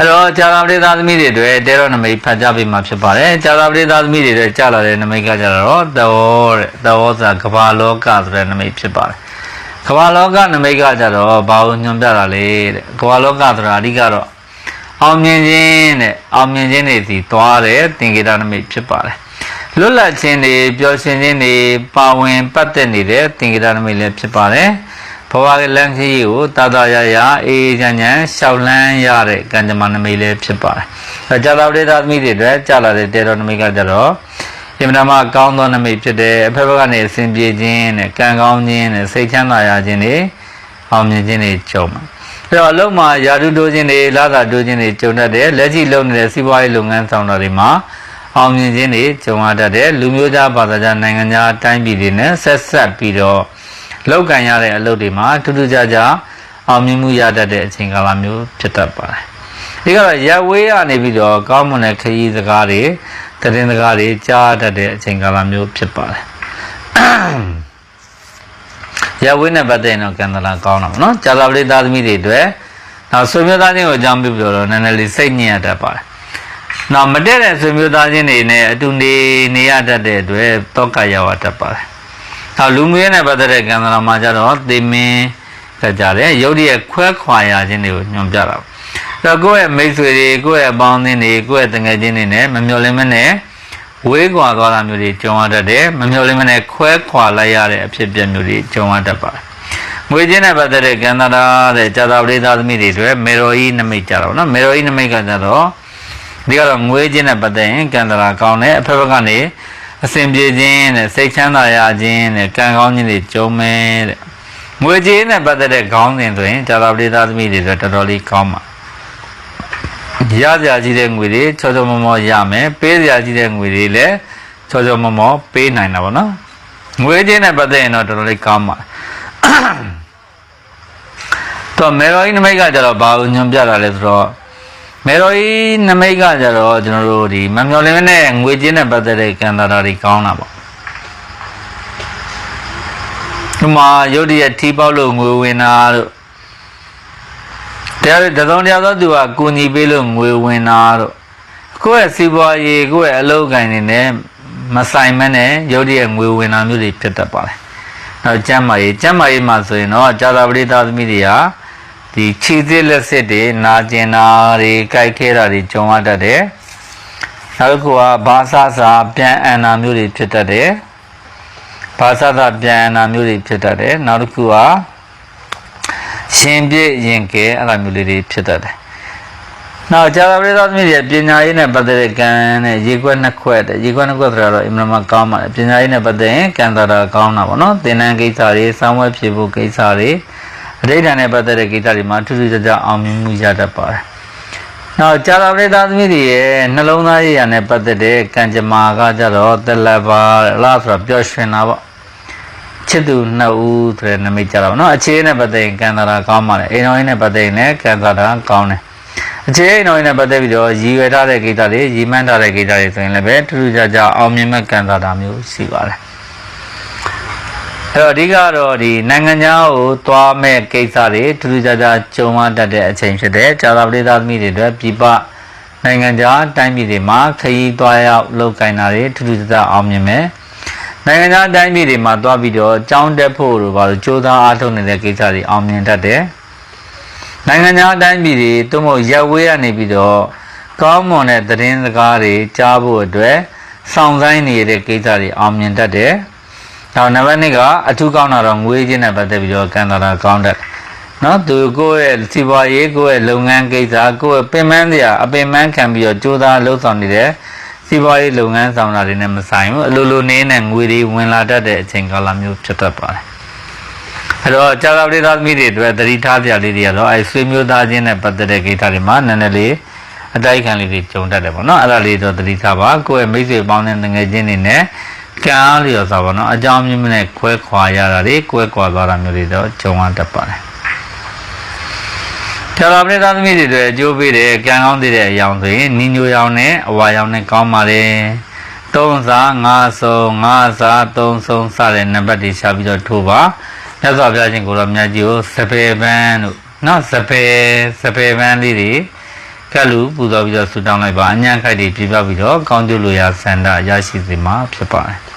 အဲ့တော့ကြာသာပရိသသမီးတွေတွေတဲတော်နမိတ်ဖတ်ကြပေးမှာဖြစ်ပါတယ်ကြာသာပရိသသမီးတွေတွေကြာလာတဲ့နမိတ်ကကြတော့သောတဲ့သောဆိုတာကဘာလောကဆိုတဲ့နမိတ်ဖြစ်ပါတယ်ကဘာလောကနမိတ်ကကြတော့ဘာလို့ညွှန်ပြတာလဲတဲ့ကဘာလောကဆိုတာအဓိကတော့အောင်မြင်ခြင်းတဲ့အောင်မြင်ခြင်းတွေစီသွားတဲ့သင်္ကေတနမိတ်ဖြစ်ပါတယ်လွတ်လပ်ခြင်းတွေပျော်ရွှင်ခြင်းတွေပါဝင်ပတ်သက်နေတဲ့သင်္ကေတနမိတ်လည်းဖြစ်ပါတယ် ဘဝကလမ်းခရီးကိုတာတာရရအေးအေးချမ်းချမ်းရှောက်လန်းရတဲ့ကံကြမ္မာနမိတ်လည်းဖြစ်ပါတယ်။အဲကြာသာပရိသသမီးတွေအတွက်ကြာလာတဲ့တေတော်နမိတ်ကကြတော့ယမနာမကောင်းသောနမိတ်ဖြစ်တဲ့အဖက်ဘက်ကနေအစဉ်ပြေခြင်းနဲ့ကံကောင်းခြင်းနဲ့စိတ်ချမ်းသာရခြင်းတွေအောင်မြင်ခြင်းတွေကြုံမှာ။အဲတော့အလုံးမှာယာတုတိုးခြင်းတွေလာသာတိုးခြင်းတွေကြုံတတ်တယ်လက်ရှိလုပ်နေတဲ့စီးပွားရေးလုပ်ငန်းဆောင်တာတွေမှာအောင်မြင်ခြင်းတွေကြုံရတတ်တယ်လူမျိုးသားဘာသာခြားနိုင်ငံခြားတိုင်းပြည်တွေနဲ့ဆက်ဆက်ပြီးတော့ လောက်ကန်ရတဲ့အလုပ်တွေမှာထူးထူးခြားခြားအောင်မြင်မှုရတတ်တဲ့အချိန်ကာလမျိုးဖြစ်တတ်ပါတယ်။ဒီကတော့ရက်ဝေးရနေပြီးတော့ကောင်းမွန်တဲ့ခရီးစကားတွေတည်င်းစကားတွေကြားတတ်တဲ့အချိန်ကာလမျိုးဖြစ်ပါတယ်။ရက်ဝေးနဲ့ပတ်သက်ရင်တော့ကံတလာကောင်းတာပေါ့နော်။ကြာသာပရိသသမီးတွေအတွက်နောက်ဆွေမျိုးသားချင်းကိုအကြောင်းပြုပြီးတော့နည်းနည်းလေးစိတ်ညစ်ရတတ်ပါတယ်။နောက်မတည့်တဲ့ဆွေမျိုးသားချင်းတွေနဲ့အတူနေနေရတတ်တဲ့အတွက်တောကရောက်တတ်ပါတယ်။ နောက်လူမျိုးနဲ့ပတ်သက်တဲ့ကံတလာမှာကြတော့သေမင်းကြကြတယ်ရုပ်တရက်ခွဲခွာရခြင်းတွေကိုညွှန်ပြတာ။ဒါကိုယ့်ရဲ့မိတ်ဆွေတွေကိုယ့်ရဲ့အပေါင်းအသင်းတွေကိုယ့်ရဲ့တငယ်ချင်းတွေနဲ့မမျှော်လင့်မနဲ့ဝေးကွာသွားတာမျိုးတွေကြုံရတတ်တယ်မမျှော်လင့်မနဲ့ခွဲခွာလိုက်ရတဲ့အဖြစ်အပျက်မျိုးတွေကြုံရတတ်ပါတယ်။ငွေချင်းနဲ့ပတ်သက်တဲ့ကံတရာတဲ့ဇာတာပရိသသမီးတွေတွေမေရိုဤနမိတ်ကြတော့နော်မေရိုဤနမိတ်ကကြတော့ဒီကတော့ငွေချင်းနဲ့ပတ်သက်ရင်ကံတရာကောင်းတယ်အဖက်ဘက်ကနေ အစဉ်ပြေခြင်းနဲ့စိတ်ချမ်းသာရခြင်းနဲ့ကံကောင်းခြင်းတွေကြုံမယ်တဲ့ငွေကြေးနဲ့ပတ်သက်တဲ့ခေါင်းစဉ်ဆိုရင်ဇာတာပရိသသမီးတွေဆိုတော်တော်လေးကောင်းပါရစရာကြီးတဲ့ငွေတွေချောချောမောမောရမယ်ပေးစရာကြီးတဲ့ငွေတွေလည်းချောချောမောမောပေးနိုင်တာပေါ့နော်ငွေကြေးနဲ့ပတ်သက်ရင်တော့တော်တော်လေးကောင်းပါတော့မေရိုင်းနမိတ်ကကြတော့ဘာလို့ညွန်ပြတာလဲဆိုတော့ မေရိုင်းနမိတ်ကကြတော့ကျွန်တော်တို့ဒီမမျော်လင့်နဲ့ငွေကြေးနဲ့ပတ်သက်တဲ့ကံတာတာတွေကောင်းတာပေါ့ဒီမှာရုပ်တရက်ထီးပေါက်လို့ငွေဝင်တာတို့တရားတစုံတရာသောသူကကူညီပေးလို့ငွေဝင်တာတို့ကိုယ့်ရဲ့စီးပွားရေးကိုယ့်ရဲ့အလုပ်ကိုင်နေနဲ့မဆိုင်မနဲ့ရုပ်တရက်ငွေဝင်တာမျိုးတွေဖြစ်တတ်ပါတယ်။နောက်ကျမ်းမာရေးကျမ်းမာရေးမှာဆိုရင်တော့ကြာသာပရိသသမီးတွေက ဒီခြေစစ်လက်စစ်တွေနာကျင်တာတွေကြိုက်ခဲတာတွေကြုံရတတ်တယ်။နောက်တစ်ခုကဘာသာစာပြန်အန်တာမျိုးတွေဖြစ်တတ်တယ်။ဘာသာသာပြန်အန်တာမျိုးတွေဖြစ်တတ်တယ်။နောက်တစ်ခုကရှင်ပြည့်ရင်ကဲအဲ့လိုမျိုးလေးတွေဖြစ်တတ်တယ်။နောက်ကြာသာပရိသသမီးတွေပညာရေးနဲ့ပတ်သက်တဲ့ကံနဲ့ရေခွက်နှစ်ခွက်တဲ့ရေခွက်နှစ်ခွက်ဆိုတာတော့အင်မတန်ကောင်းပါတယ်။ပညာရေးနဲ့ပတ်သက်ရင်ကံသာတာကောင်းတာပေါ့နော်။သင်တန်းကိစ္စတွေစောင်းဝဲဖြေဖို့ကိစ္စတွေ အဋိဌာန်နဲ့ပတ်သက်တဲ့ကိစ္စတွေမှာထူးထူးခြားခြားအောင်မြင်မှုရတတ်ပါတယ်။နောက်ကြာသာပရိသသမီးတွေရဲ့နှလုံးသားရေးရာနဲ့ပတ်သက်တဲ့ကံကြမ္မာကကြတော့တက်လက်ပါလားဆိုတော့ပျော်ရွှင်တာပေါ့။ချစ်သူနှစ်ဦးဆိုတဲ့နမိတ်ကြတာပေါ့နော်အခြေအနေနဲ့ပတ်သက်ရင်ကံသာတာကောင်းပါလေအိမ်တော်ရင်းနဲ့ပတ်သက်ရင်လည်းကံသာတာကောင်းတယ်အခြေအနေတော်ရင်းနဲ့ပတ်သက်ပြီးတော့ရည်ရွယ်ထားတဲ့ကိစ္စတွေရည်မှန်းထားတဲ့ကိစ္စတွေဆိုရင်လည်းပဲထူးထူးခြားခြားအောင်မြင်မဲ့ကံသာတာမျိုးရှိပါတယ် အဲ့တော့အဓိကတော့ဒီနိုင်ငံခြားကိုသွားမဲ့ကိစ္စတွေထူးထူးခြားခြားကြုံရတတ်တဲ့အချိန်ဖြစ်တဲ့ကြာသာပရိသသမီးတွေအတွက်ပြပနိုင်ငံခြားတိုင်းပြည်တွေမှာခရီးသွားရောက်လုပ်ကိုင်တာတွေထူးထူးခြားခြားအောင်မြင်မယ်နိုင်ငံခြားတိုင်းပြည်တွေမှာသွားပြီးတော့ကြောင်းတက်ဖို့တို့ဘာလို့ကြိုးစားအားထုတ်နေတဲ့ကိစ္စတွေအောင်မြင်တတ်တယ်နိုင်ငံခြားတိုင်းပြည်တွေသို့မဟုတ်ရက်ဝေးရနေပြီးတော့ကောင်းမွန်တဲ့သတင်းစကားတွေကြားဖို့အတွက်စောင့်ဆိုင်နေတဲ့ကိစ္စတွေအောင်မြင်တတ်တယ် နောက်နံပါတ်2ကအထူးကောင်းတာတော့ငွေချင်းနဲ့ပတ်သက်ပြီးတော့ကံတာတာကောင်းတတ်နော်သူကိုယ့်ရဲ့စီးပွားရေးကိုယ့်ရဲ့လုပ်ငန်းကိစ္စကိုယ့်ရဲ့ပင်ပန်းစရာအပင်ပန်းခံပြီးတော့ကြိုးစားလှုပ်ဆောင်နေတဲ့စီးပွားရေးလုပ်ငန်းဆောင်တာတွေနဲ့မဆိုင်ဘူးအလိုလိုနေနဲ့ငွေတွေဝင်လာတတ်တဲ့အချိန်ကာလမျိုးဖြစ်တတ်ပါတယ်အဲ့တော့ကြာသာပရိသသမီးတွေအတွက်သတိထားပြလေးတွေကတော့အဲဆွေမျိုးသားချင်းနဲ့ပတ်သက်တဲ့ကိစ္စတွေမှာနည်းနည်းလေးအတိုက်ခံလေးတွေကြုံတတ်တယ်ပေါ့နော်အဲ့ဒါလေးတော့သတိထားပါကိုယ့်ရဲ့မိတ်ဆွေပေါင်းတဲ့ငွေချင်းတွေနဲ့ ကံအားလျော်စွာပေါ့နော်အကြောင်းမြင့်မြင့်နဲ့ခွဲခွာရတာတွေကွဲကွာသွားတာမျိုးတွေတော့ကြုံရတတ်ပါတယ်ဆရာပရိသတ်သမီးတွေအတွက်အကျိုးပေးတဲ့ကံကောင်းတဲ့အရောင်ဆိုရင်နီညိုရောင်နဲ့အဝါရောင်နဲ့ကောင်းပါလေသုံးစားငါးဆုံးငါးစားသုံးဆုံးစတဲ့နံပါတ်တွေရှာပြီးတော့ထိုးပါမြတ်စွာဘုရားရှင်ကိုတော့မြတ်ကြီးကိုစပယ်ပန်းတို့နော်စပယ်စပယ်ပန်းလေးတွေကဲလူပူဇော်ပြီးတော့ဆူတောင်းလိုက်ပါအញ្ញံခိုက်တွေပြပြပြီးတော့ကောင်းကျိုးလိုရာဆန္ဒရရှိစေမှာဖြစ်ပါတယ်